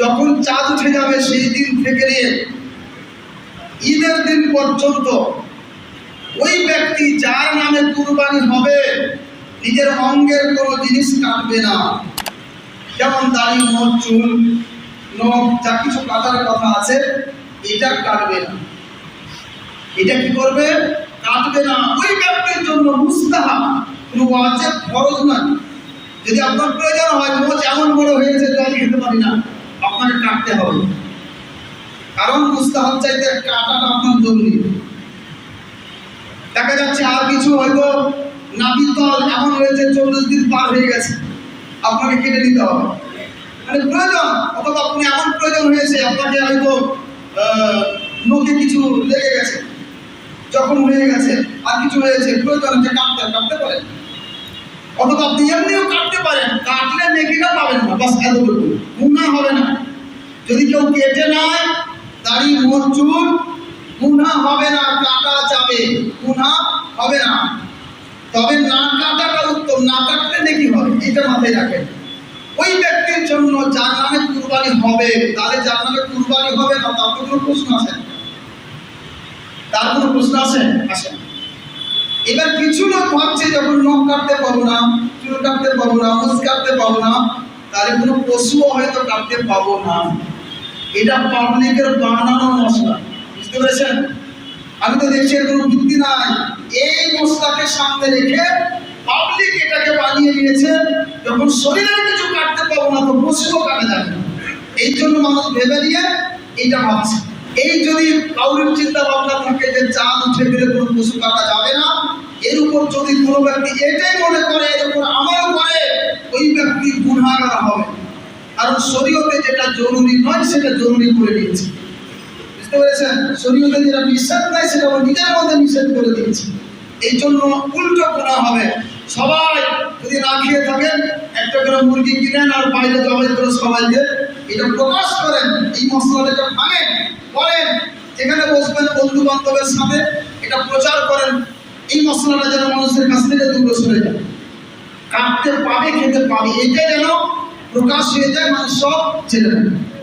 যখন চাঁদ উঠে যাবে, সেই দিন থেকে নিয়ে ঈদের দিন পর্যন্ত ওই ব্যক্তি যার নামে কুরবানি হবে, নিজের অঙ্গের কোনো জিনিস কাটবে না। যেমন দাড়ি মোট চুল, নখ, যা কিছু কাটার কথা আছে, এটা কাটবে না। এটা কি করবে? কাটবে না। ওই ব্যক্তির জন্য মুস্তাহাব, কোনো ওয়াজিব ফরজ নয়। যদি আপনার প্রয়োজন হয় মোচ এমন বড় হয়েছে যে আমি খেতে পারি না। কাটতে হবে। কারণ মুস্তাহাব চাইতে কাটাটা আপনার জরুরি। দেখা যাচ্ছে আর কিছু হয়তো নাবিতল এমন হয়েছে, চল্লিশ দিন পার হয়ে গেছে। আপনাকে কেটে নিতে হবে। মানে প্রয়োজন, অথবা আপনি এমন প্রয়োজন হয়েছে, আপনাকে হয়তো নোকে কিছু লেগে গেছে যখন হয়ে গেছে, আর কিছু হয়েছে, প্রয়োজন হচ্ছে কাটতে কাটতে পারেন। অথবা আপনি এমনিও কাটতে পারেন, কাটলে নেকিটা পাবেন না, বাস এতটুকু। যদি কেউ কেটে নেয় গুণা হবে না, কাটা যাবে হবে না। তবে না কাটাটা উত্তম, না কাটলে নাকি হবে? এটা মাথায় রাখেন। ওই ব্যক্তির জন্য যার নামে কুরবানি হবে যার নামে কুরবানি হবে না, তার কোনো প্রশ্ন আছে। তার কোনো প্রশ্ন আছে আসে না। এবার কিছু লোক ভাবছে যখন নখ কাটতে পাবো না, চুল কাটতে পাবো না মুস কাটতে পাবো না, তাহলে কোনো পশুও হয়তো কাটতে পাবো না। এটা পাবলিকের বানানো মশলা, বুঝতে পেরেছেন? আমি তো দেখছি এর কোনো ভিত্তি নাই। এই মশলাকে সামনে রেখে পাবলিক এটাকে বানিয়ে নিয়েছে, যখন শরীরের কিছু কাটতে পাবো না, তো পশুও কাটা যাবে। না এই জন্য মানুষ ভেবে নিয়ে এইটা ভাবছে। এই যদি কাউরির চিন্তা ভাবনা থাকে যে চাঁদ উঠে গেলে কোনো পশু কাটা যাবে না, এর উপর যদি কোনো ব্যক্তি এটাই মনে করে, এর উপর আমারও করে, ওই ব্যক্তি গুণাগার হবে। কারণ শরীয়তে যেটা জরুরি নয় সেটা জরুরি করে দিয়েছে। বুঝতে পেরেছেন? শরীয়তে যেটা নিষেধ নাই সেটা আমার নিজের মধ্যে নিষেধ করে দিয়েছে। এই জন্য উল্টো করা হবে। সবাই যদি না খেয়ে থাকেন, একটা করে মুরগি কিনেন আর বাইরে জবাই করে সবাই দিয়ে এটা প্রকাশ করেন, এই মশলাটা ভাঙেন করেন, যেখানে বসবেন বন্ধু বান্ধবের সাথে, এটা প্রচার করেন, এই মশলাটা যেন মানুষের কাছ থেকে দূরে সরে যায়। কাটতে পাবে খেতে পাবে এটা যেন প্রকাশ হয়ে যায় মানুষ সব নেবে